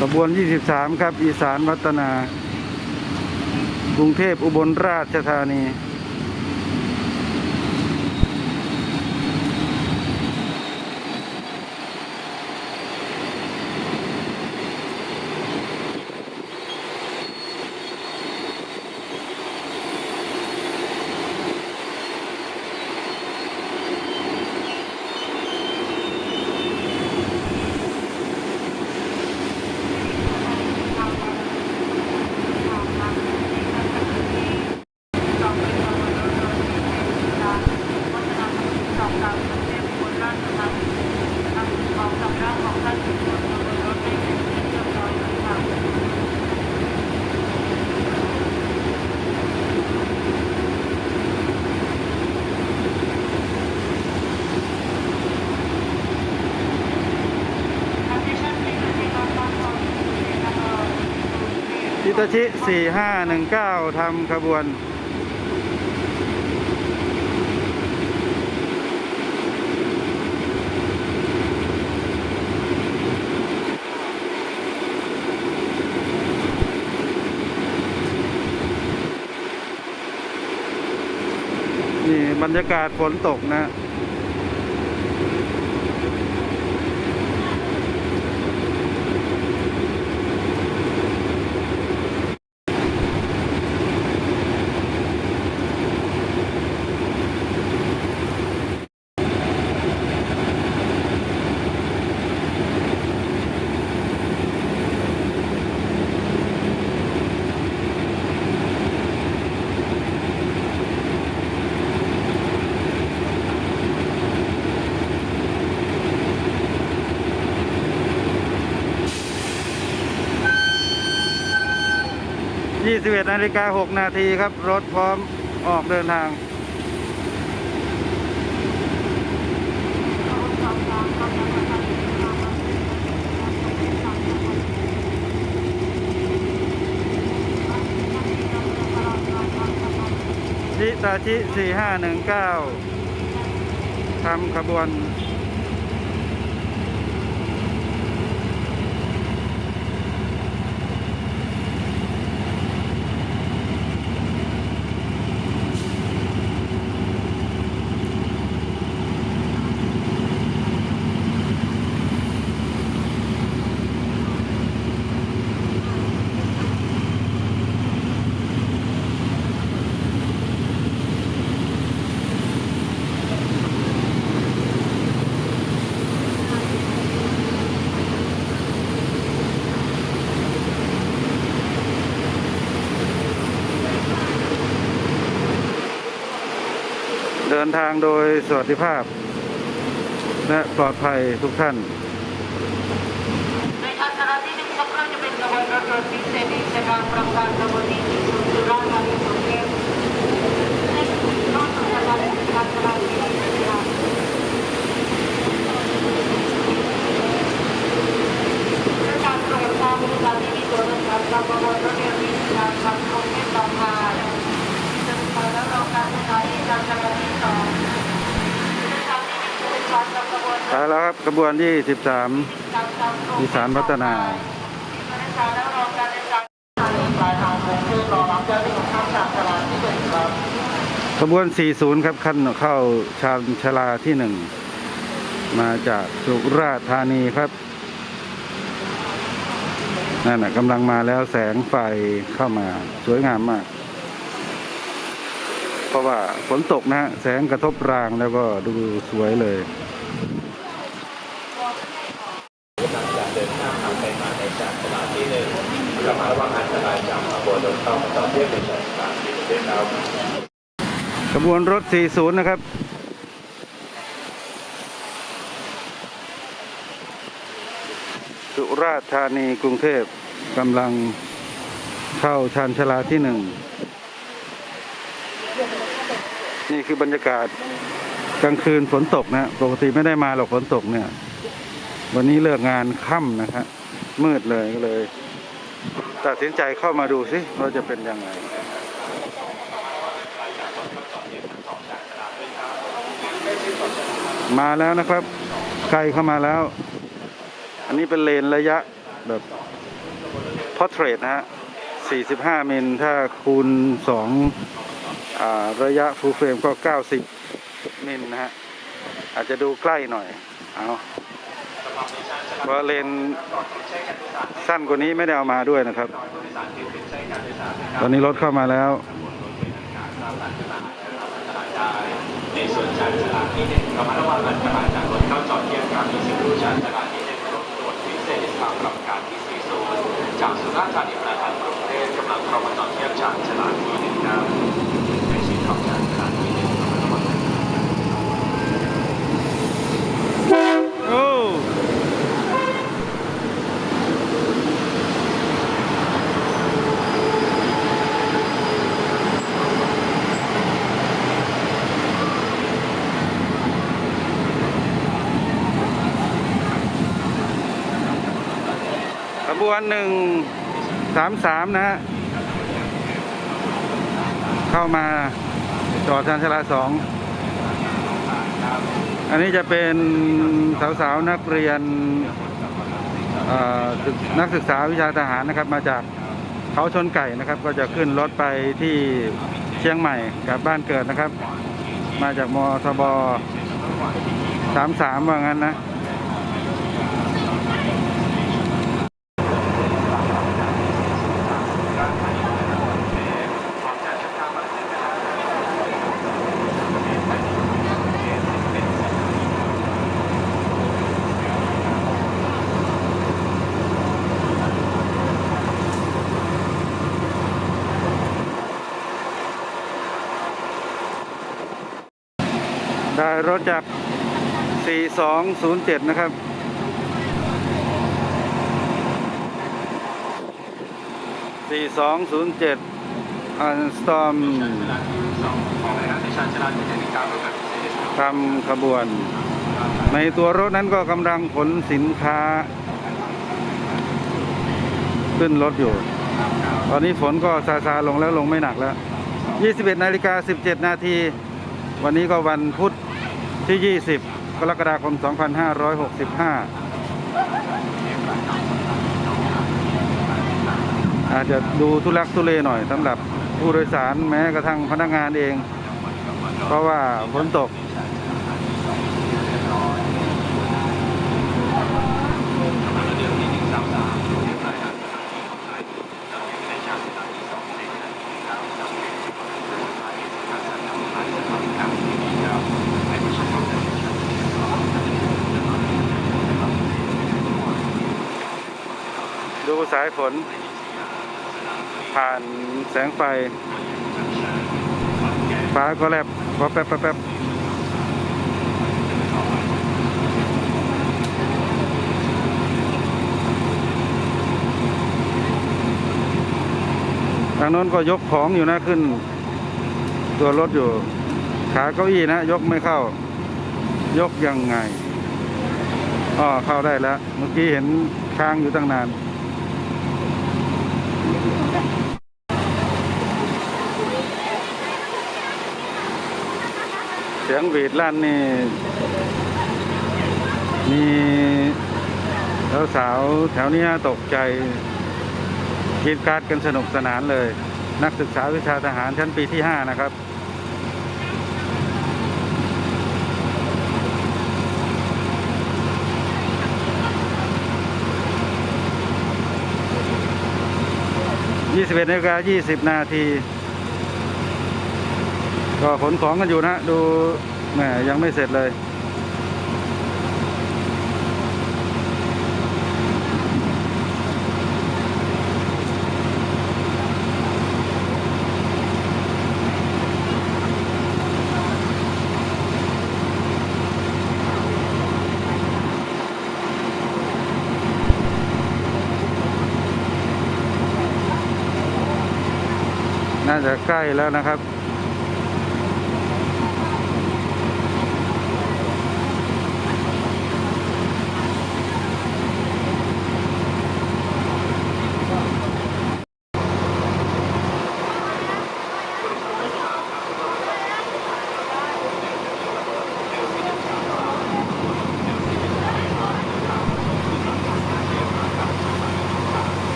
ขบวน 23 ครับ อีสานวัฒนา กรุงเทพอุบลราชธานี ชิ 4519 ทำขบวน นี่บรรยากาศฝนตกนะ 21นาฬิกา6นาทีครับ รถพร้อมออกเดินทางชิตาชิ4519ทำขบวน เดิ นทางโดยสวัสดิภาพ และปลอดภัยทุกท่านในทัศนะที่หนึ่งสักครั้งจะเป็นขบวนรถยนต์พิเศษในการประกันขบวนนย์สุราษฎร์ธานีกรุงเทพในรอบสัปดาห์นี้ทัศนะที่หนึ่งค่ะด้วยการโปรดทราบผู้การที่มีตัวจำกัดกับขบวนรถยนต์ที่การขับกรุงเทพบางนาจะไปแล้วรอการสถานีทัศนะที่สองในทางที่หนึ่งจะเป็นการนำขบวน ไปแล้วครั บขบวน23อีสานพัฒนาปลายทางกรุงเทพรอรับเจ้าหน้าของข้ามจากตลาดที่หนึ่งครับวน 40 ครับขั้นเข้าชานชาลาที่หนึ่งมาจากสุราษฎร์ธานีครับนั่นนะกำลังมาแล้วแสงไฟเข้ามาสวยงามมาก เพราะว่าฝนตกนะฮะแสงกระทบรางแล้วก็ดูสวยเลย กำลังจะเดินทางไปมาในจากตลาดที่หนึ่งระมัดระวังอันตรายจากขบวนร ถเข้ามาต่อเทียบในสถานที่เดินเราขบวนรถ 40 นะครับ สุราษฎร์ธานีกรุงเทพกำลังเข้าชานชาลาที่หนึ่ง นี่คือบรรยากาศกลางคืนฝนตกนะ ปกติไม่ได้มาหรอกฝนตกเนี่ย วันนี้เลิกงานค่ำนะครับมืดเลยก็เลย ตัดสินใจเข้ามาดูสิว่าจะเป็นยังไงมาแล้วนะครับไกลเข้ามาแล้ว อันนี้เป็นเลนระยะแบบ portrait นะฮะ 45 มิล ถ้าคูณ2อ่าระยะ full frame ก็ 90 มิลนะฮะ อาจจะดูใกล้หน่อย เอา เพราะเลนส์สั้นกว่านี้ไม่ได้เอามาด้วยนะครับ ตอนนี้รถเข้ามาแล้วในส่วนชานชาลาที่หนึ่งระมัดระวังอันตรายจากรถเข้าจอดเทียบกลางมีสิ่งรู้ชานชาลาที่หนึ่งรถตรวจพิเศษทางรับการที่สี่ศูนย์จากสุราษฎร์ธานีประธานกรุงเทพกำลังเข้ามาจอดเทียบชานชาลาที่หนึ่งครับในชิ้นของชานชาลาที่หนึ่งระมัดระวัง โอ้ขบ วนหนึ่งสามสามนะฮะ เข้ามาจอดชานชลาสอง อันนี้จะเป็นสาวๆนักเรียนนักศึกษาวิชาทหารนะครับ มาจากเขาชนไก่นะครับ ก็จะขึ้นรถไปที่เชียงใหม่กลับบ้านเกิดนะครับ มาจากมทบสามสามว่างั้นนะ รถจาก 4207 นะครับ 4207อันสตอมทำขบวน ในตัวรถนั้นก็กำลังขนสินค้า ขึ้นรถอยู่ ตอนนี้ฝนก็ซาซาลงแล้วลงไม่หนักแล้ว 21 นาฬิกา 17 นาที วันนี้ก็วันพุธ ที่ 20 กรกฎาคม 2565 อาจจะดูทุลักทุเลหน่อยสำหรับผู้โดยสารแม้กระทั่งพนักงานเอง เพราะว่าฝนตก ดูสายฝน ผ่านแสงไฟ ฟ้าก็แลบพอแป๊บแป๊บแป๊บทางโน้นก็ยกของอยู่นะขึ้น ตัวรถอยู่ ขาเก้าอี้นะ ยกไม่เข้า ยกยังไงอ๋อเข้าได้แล้ว เมื่อกี้เห็นค้างอยู่ตั้งนาน ยงหวีดลั่นนี่ มีสาวๆแถวนี้ตกใจกรีดการ์ดกันสนุกสนานเลย นักศึกษาวิชาทหารชั้นปีที่ 5 นะครับ21นาฬิกา20นาที ก็ขนของกันอยู่นะ ดูแหมยังไม่เสร็จเลยน่าจะใกล้แล้วนะครับ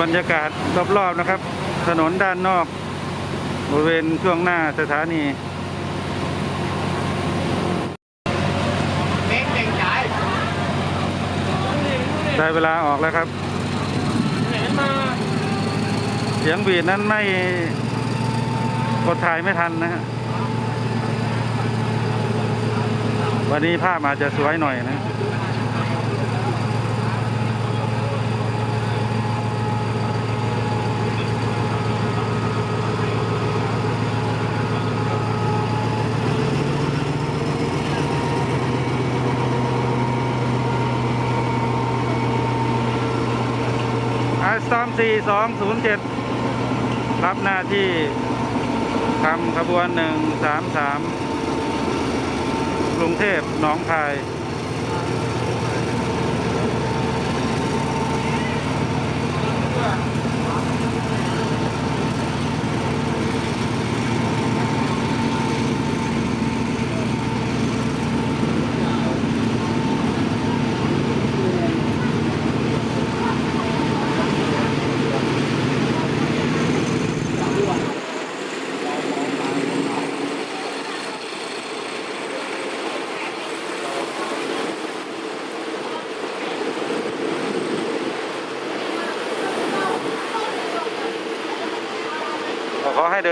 บรรยากาศรอบๆนะครับ ถนนด้านนอก บริเวณช่วงหน้าสถานีเม้งเด่งจ่ายได้เวลาออกแล้วครับเสียงบีดนั้นไม่กดถ่ายไม่ทันนะฮะวันนี้ภาพอาจจะสวยหน่อยนะ อาสตอม 4207 รับหน้าที่ทำขบวน 133 กรุงเทพหนองคาย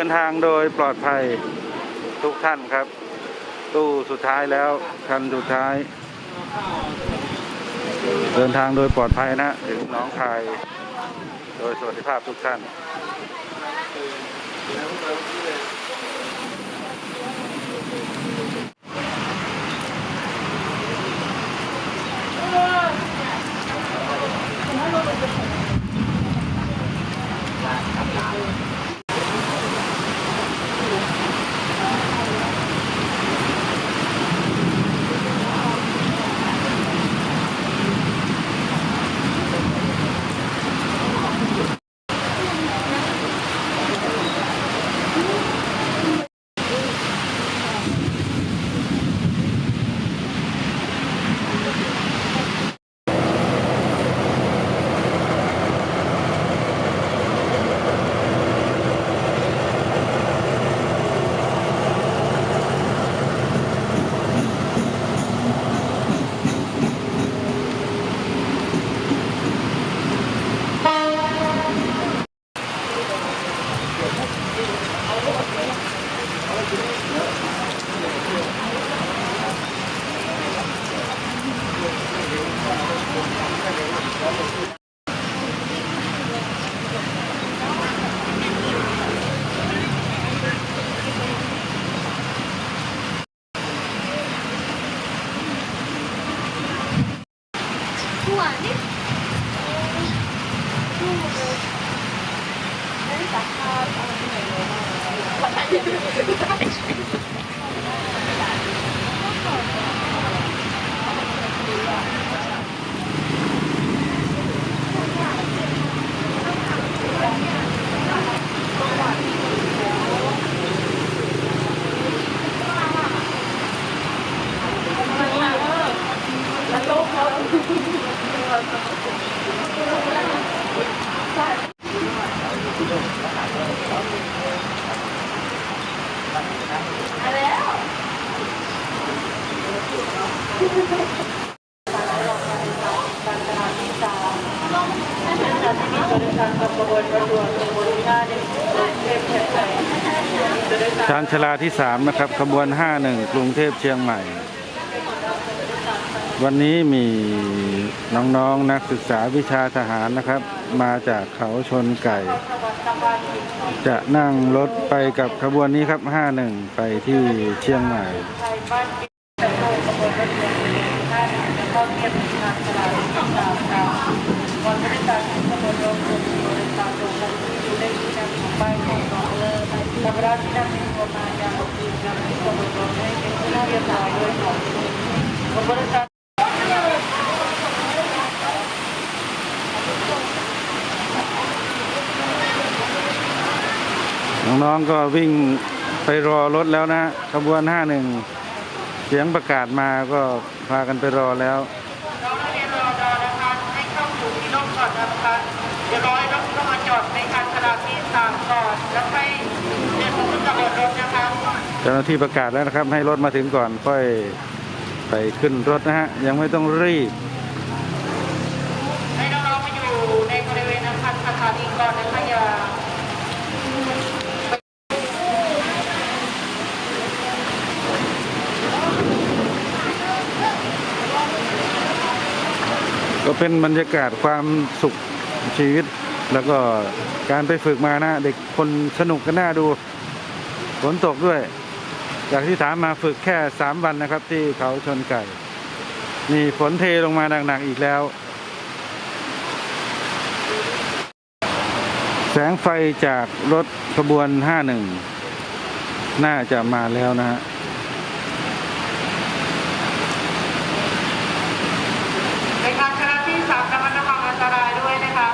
นทางโดยปลอดภัยทุกท่านครับ ตู้สุดท้ายแล้วคันสุดท้าย เดินทางโดยปลอดภัยนะ ถึงน้องคาย โดยสวัสดิภาพทุกท่าน ชานชาลาที่3นะครับขบวน51กรุงเทพเชียงใหม่ วันนี้มีน้องๆนนักศึกษาวิชาทหารนะครับ มาจากเขาชนไก่ จะนั่งรถไปกับขบวนนี้ครับ51ไปที่เชียงใหม่น้ น้องๆก็วิ่งไปรอรถแล้วนะขบวน 51 เสียงประกาศมาก็พากันไปรอแล้ว น้องนักเรียนรอดอนะคะให้เข้าสู่ที่ร่มก่อนนะคะเดี๋ยวรอให้ จ้าหน้าที่ประกาศแล้วนะครับ ให้รถมาถึงก่อนค่อยไปขึ้นรถนะฮะ ยังไม่ต้องรีบให้น้องๆมาอยู่ในบริเวณอาคารสถานีก่อนนะคะอย่าก็เป็นบรรยากาศความสุขชีวิต แล้วก็การไปฝึกมานะ เด็กคนสนุกกันน่าดูฝนตกด้วย จากที่ถามมาฝึกแค่สามวันนะครับ ที่เขาชนไก่ นี่ฝนเทลงมาหนักๆอีกแล้ว แสงไฟจากรถขบวน 51 น่าจะมาแล้วนะฮะในการชนะที่สามระมัดระวังอันตรายด้วยนะคะ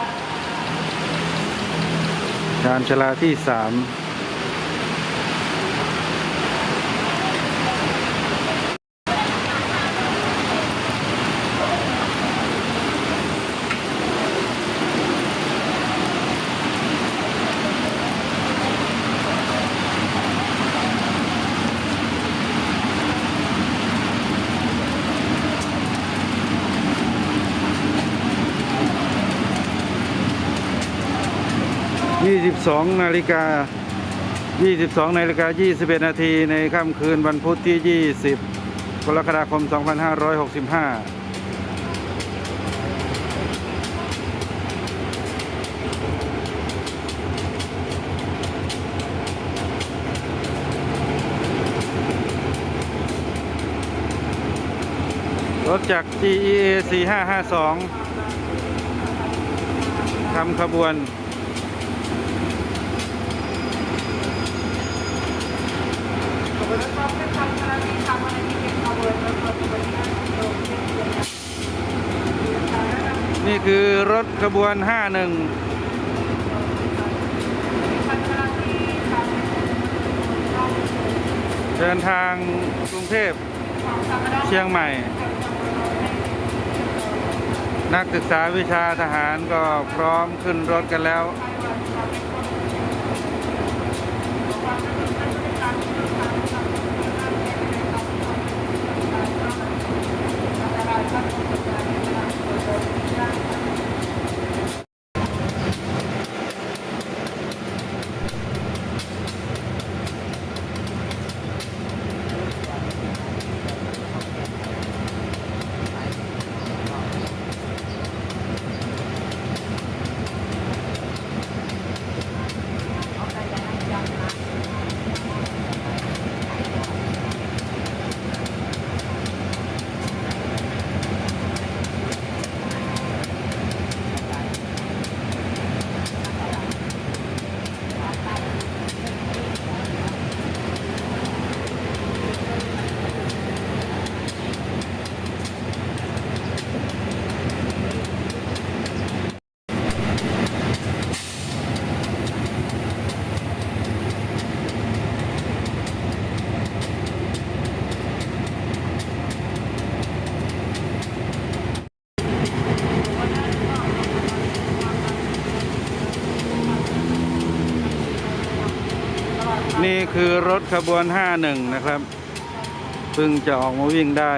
ชานชาลาที่สาม 22นาฬิกา 22นาฬิกา 21 นาทีในค่ำคืนวันพุธที่ 20 กรกฎาคม 2565รถจาก GEA 4552ทำขบวน นี่คือรถขบวน 51เดินทางกรุงเทพเชียงใหม่ นักศึกษาวิชาทหารก็พร้อมขึ้นรถกันแล้ว นี่คือรถขบวน 51 นะครับเพิ่งจะออกมาวิ่งได้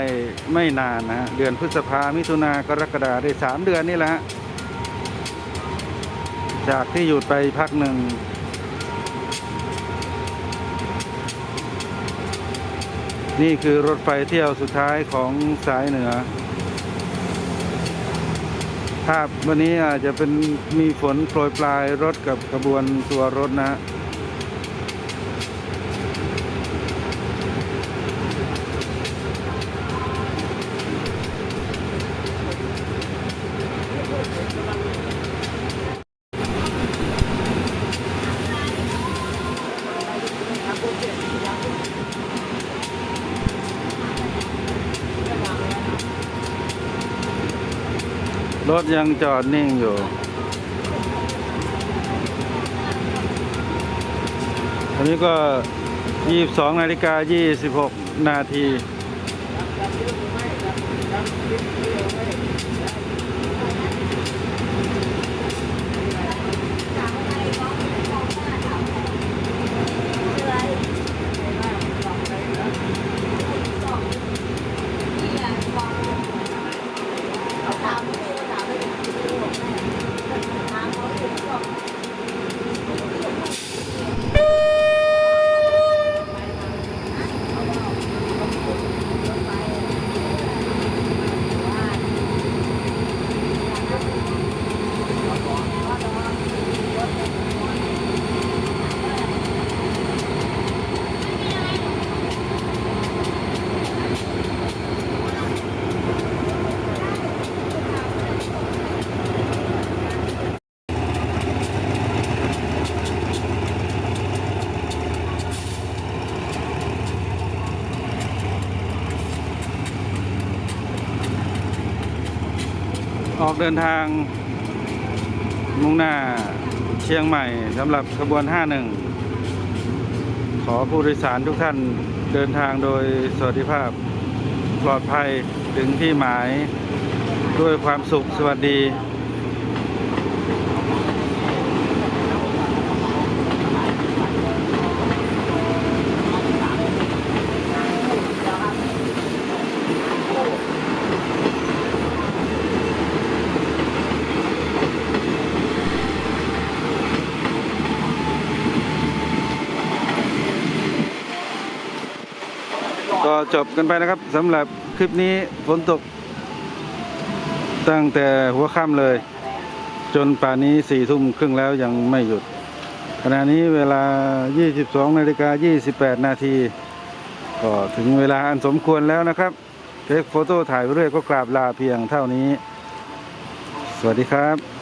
ไม่นานนะเดือนพฤษภามิถุนากรกฎาได้3เดือนนี่แหละฮะจากที่หยุดไปพักหนึ่ง นี่คือรถไฟเที่ยวสุดท้ายของสายเหนือ ภาพวันนี้อาจจะเป็นมีฝนโปรยปลายรถกับขบวนตัวรถนะ ถยังจอดนิ่งอยู่อันนี้ก็ 22นาฬิกา26 นาที อกเดินทาง มุ่งหน้าเชียงใหม่สำหรับขบวน 51 ขอผู้โดยสารทุกท่านเดินทางโดยสวัสดิภาพปลอดภัยถึงที่หมายด้วยความสุขสวัสดี ก็ จบกันไปนะครับสำหรับคลิปนี้ฝนตก ตั้งแต่หัวค่ำเลย จนป่านนี้สี่ทุ่มครึ่งแล้วยังไม่หยุด ขณะนี้เวลา 22นาฬิกา28 นาทีก็ถึงเวลาอันสมควรแล้วนะครับเทคโฟโต้ถ่ายไปเรื่อยก็กราบลาเพียงเท่านี้ สวัสดีครับ